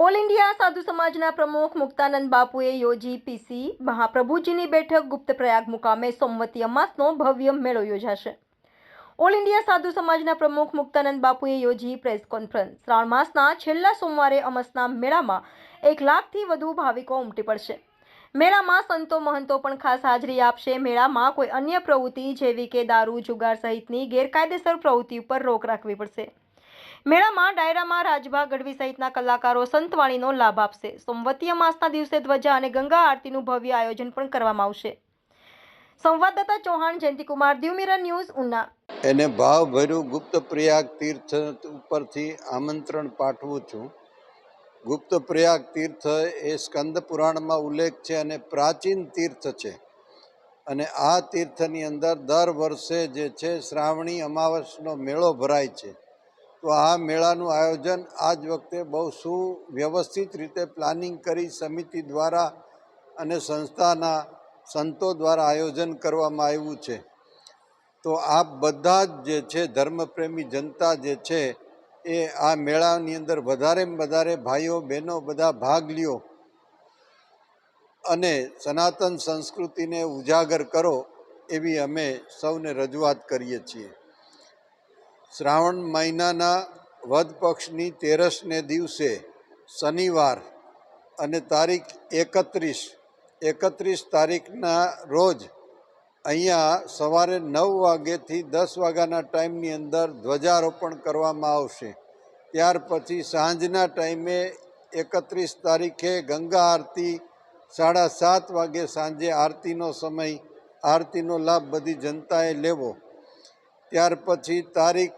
All India સાધુ સમાજના પ્રમુખ મુક્તાનંદ બાપુએ યોજી પીસી મહાપ્રભુજીની બેઠક ગુપ્ત પ્રયાગ મુકામે સોમવતી અમાસનો ભવ્ય મેળો યોજાશે. ઓલ ઇન્ડિયા સાધુ સમાજના પ્રમુખ મુક્તાનંદ બાપુએ યોજી પ્રેસ કોન્ફરન્સ. શ્રાવણ માસના છેલ્લા સોમવારે અમસના મેળામાં એક લાખથી વધુ ભાવિકો ઉમટી પડશે. મેળામાં સંતો મહંતો પણ ખાસ હાજરી આપશે. મેળામાં કોઈ અન્ય પ્રવૃત્તિ જેવી કે દારૂ, જુગાર સહિતની ગેરકાયદેસર પ્રવૃત્તિ ઉપર રોક રાખવી પડશે. મેળામાં ડાયરામાં રાજભા ગઢવી સહિતના કલાકારો સંતવાણીનો લાભ આપશે. સોમવતીય માસના દિવસે ધ્વજા અને ગંગા આરતીનું ભવ્ય આયોજન પણ કરવામાં આવશે. સંવાદદાતા Chauhan, Jayantikumar the mirror news, Una. એને ભાવભર્યું ગુપ્ત પ્રયાગ તીર્થ ઉપરથી આમંત્રણ પાઠવું છું. ગુપ્ત પ્રયાગ તીર્થ એ સ્કંદ પુરાણમાં ઉલ્લેખ છે અને પ્રાચીન તીર્થ છે. અને આ તીર્થની અંદર દર વર્ષે જે છે શ્રાવણી અમાવસનો મેળો ભરાય છે. તો આ મેળાનું આયોજન આ જ વખતે બહુ સુવ્યવસ્થિત રીતે પ્લાનિંગ કરી સમિતિ દ્વારા અને સંસ્થાના સંતો દ્વારા આયોજન કરવામાં આવ્યું છે. તો આ બધા જ જે છે, ધર્મપ્રેમી જનતા જે છે, એ આ મેળાની અંદર વધારેમાં વધારે ભાઈઓ, બહેનો બધા ભાગ લ્યો અને સનાતન સંસ્કૃતિને ઉજાગર કરો એવી અમે સૌને રજૂઆત કરીએ છીએ. શ્રાવણ મહિનાના વદ પક્ષની તેરસને દિવસે શનિવાર અને તારીખ એકત્રીસ. એકત્રીસ તારીખના રોજ અહીંયા સવારે નવ વાગ્યેથી દસ વાગ્યાના ટાઈમની અંદર ધ્વજારોપણ કરવામાં આવશે. ત્યાર પછી સાંજના ટાઈમે એકત્રીસ તારીખે ગંગા આરતી, સાડા સાત વાગે સાંજે આરતીનો સમય, આરતીનો લાભ બધી જનતાએ લેવો. ત્યાર પછી તારીખ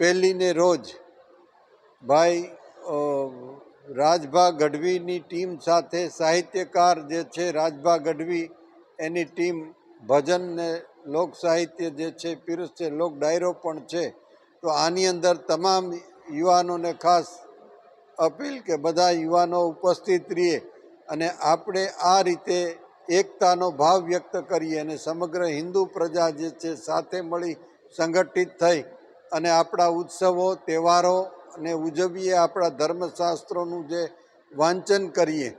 પહેલીને રોજ ભાઈ રાજભા ગઢવીની ટીમ સાથે સાહિત્યકાર જે છે, રાજભા ગઢવી, એની ટીમ ભજન ને લોક સાહિત્ય જે છે પીરસશે લોક ડાયરો પણ છે. તો આની અંદર તમામ યુવાનોને ખાસ અપીલ કે બધા યુવાનો ઉપસ્થિત રહીએ અને આપણે આ રીતે એકતાનો ભાવ વ્યક્ત કરીએ અને સમગ્ર હિન્દુ પ્રજા જે છે સાથે મળી સંગઠિત થઈ અને આપણા ઉત્સવો, તહેવારો અને ઉજવીએ આપણા ધર્મશાસ્ત્રોનું જે વાંચન કરીએ.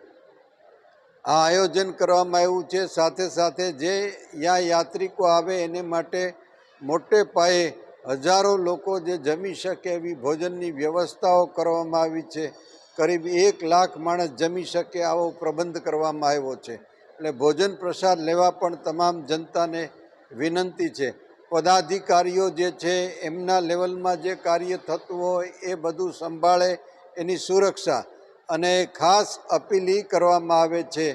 આ આયોજન કરવામાં આવ્યું છે. સાથે સાથે જે યા યાત્રિકો આવે એને માટે મોટે પાયે હજારો લોકો જે જમી શકે એવી ભોજનની વ્યવસ્થાઓ કરવામાં આવી છે. કરીબ એક લાખ માણસ જમી શકે આવો પ્રબંધ કરવામાં આવ્યો છે. એટલે ભોજન પ્રસાદ લેવા પણ તમામ જનતાને વિનંતી છે. પદાધિકારીઓ જે છે, એમના લેવલમાં જે કાર્ય થતું હોય એ બધું સંભાળે એની સુરક્ષા. અને ખાસ અપીલ કરવામાં આવે છે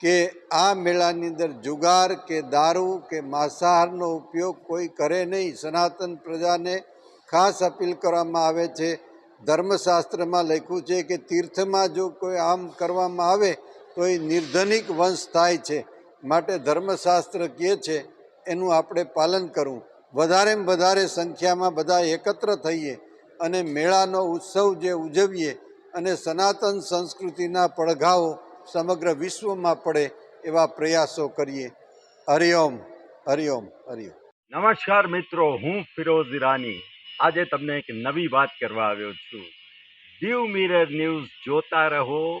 કે આ મેળાની અંદર જુગાર કે દારૂ કે માંસાહારનો ઉપયોગ કોઈ કરે નહીં. સનાતન પ્રજાને ખાસ અપીલ કરવામાં આવે છે. ધર્મશાસ્ત્રમાં લખ્યું છે કે તીર્થમાં જો કોઈ આમ કરવામાં આવે તો એ નિર્ધનિક વંશ થાય છે. માટે ધર્મશાસ્ત્ર કહે છે, એનું આપણે પાલન કરવું વધારેમાં વધારે સંખ્યામાં બધા એકત્ર થઈએ અને મેળાનો ઉત્સવ જે ઉજવીએ અને સનાતન સંસ્કૃતિના પડઘાઓ સમગ્ર વિશ્વમાં પડે એવા પ્રયાસો કરીએ. હરિઓમ હરિઓમ હરિઓમ. નમસ્કાર મિત્રો, હું ફિરોઝ ઈરાની. આજે તમને એક નવી વાત કરવા આવ્યો છું. દીવ મિરર ન્યૂઝ જોતા રહો